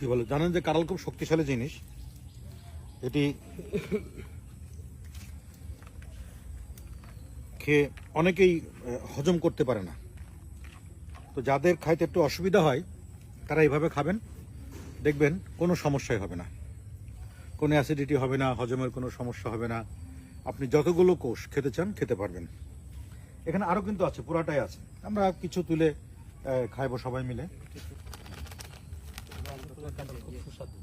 কি বলে, জানেন যে কাঁঠাল খুব শক্তিশালী জিনিস? এটি খেয়ে অনেকেই হজম করতে পারে না। তো যাদের খাইতে একটু অসুবিধা হয়, তারা এইভাবে খাবেন। দেখবেন কোনো সমস্যাই হবে না। কোনো অ্যাসিডিটি হবে না, হজমের কোনো সমস্যা হবে না। আপনি যতগুলো কোষ খেতে চান, খেতে পারবেন। এখানে আরও কিন্তু আছে, পুরাটাই আছে। আমরা কিছু তুলে খাইবো সবাই মিলে। খুব সুস্বাদু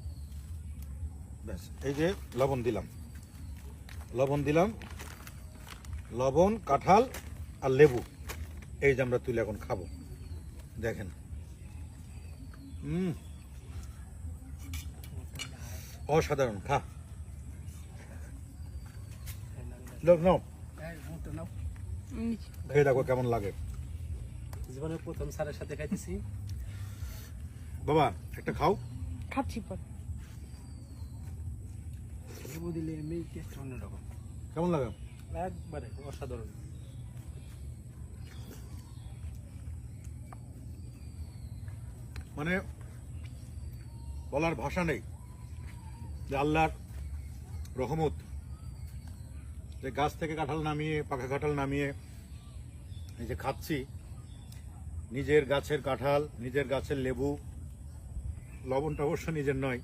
ব্যাস এই যে লবণ দিলাম। লবণ দিলাম লবণ কাঁঠাল আর লেবু। এই যে আমরা তুলে এখন খাব। দেখেন। হুম অসাধারণ খা। লোক নাও। খেয়ে দেখো কেমন লাগে। জীবনে প্রথম স্যারের সাথে খাইতেছি। বাবা একটা খাও। খাচ্ছি পর লেবু দিলে এমনি টেস্ট অন্যরকম। কেমন লাগে? একবারে অসাধারণ। মানে বলার ভাষা নেই। যে আল্লাহর রহমত যে গাছ থেকে কাঁঠাল নামিয়ে পাকা কাঁঠাল নামিয়ে এই যে খাচ্ছি নিজের গাছের কাঁঠাল নিজের গাছের লেবু লবণটা অবশ্য নিজের নয়।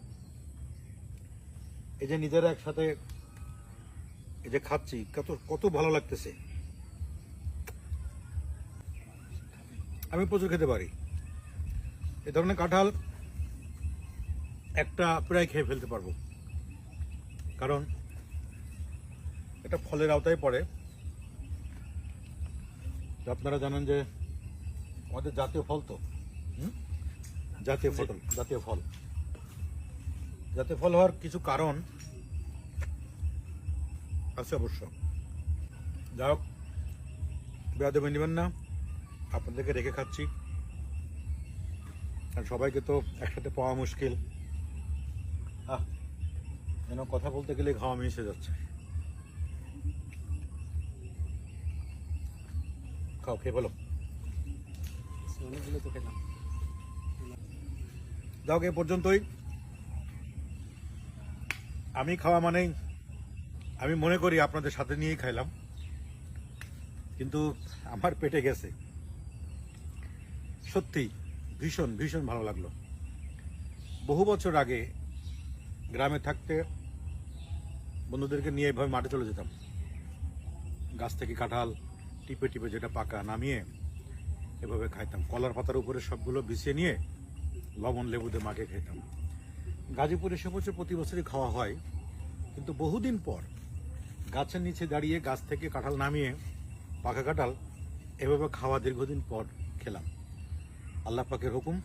এই যে নিজেরা একসাথে এই যে খাচ্ছি, কত কত ভালো লাগতেছে। আমি প্রচুর খেতে পারি। এ ধরনের কাঁঠাল একটা প্রায় খেয়ে ফেলতে পারব। কারণ এটা ফলের আওতায় পড়ে। আপনারা জানেন যে আমাদের জাতীয় ফল তো, হুম? জাতীয় ফল জাতীয় ফল। জাতীয় ফল হওয়ার কিছু কারণ আছে অবশ্য। যাই হোক বেয়াদবে নেবেন না। আপনাদেরকে রেখে খাচ্ছি। আর সবাইকে তো একসাথে পাওয়া মুশকিল। আহ যেন কথা বলতে গেলে খাওয়া মিশে যাচ্ছে। খাও খেয়ে বলো অনেকগুলো তো খেলাম। যাও এ পর্যন্তই। আমি খাওয়া মানেই, আমি মনে করি আপনাদের সাথে নিয়েই খাইলাম। কিন্তু আমার পেটে গেছে। সত্যি, ভীষণ ভীষণ ভালো লাগল। বহু বছর আগে গ্রামে থাকতে বন্ধুদেরকে নিয়ে এভাবে মাঠে চলে যেতাম। গাছ থেকে কাঁঠাল, টিপে টিপে যেটা পাকা, নামিয়ে এভাবে খাইতাম। কলার পাতার উপরে সবগুলো বিছিয়ে নিয়ে লবণ লেবুতে মাকে খেতাম গাজীপুরে সে বছর প্রতি বছরই খাওয়া হয়, কিন্তু বহুদিন পর গাছের নিচে দাঁড়িয়ে গাছ থেকে কাঁঠাল নামিয়ে পাখা কাঁঠাল এভাবে খাওয়া দীর্ঘদিন পর খেলাম। আল্লাহ পাকের হুকুম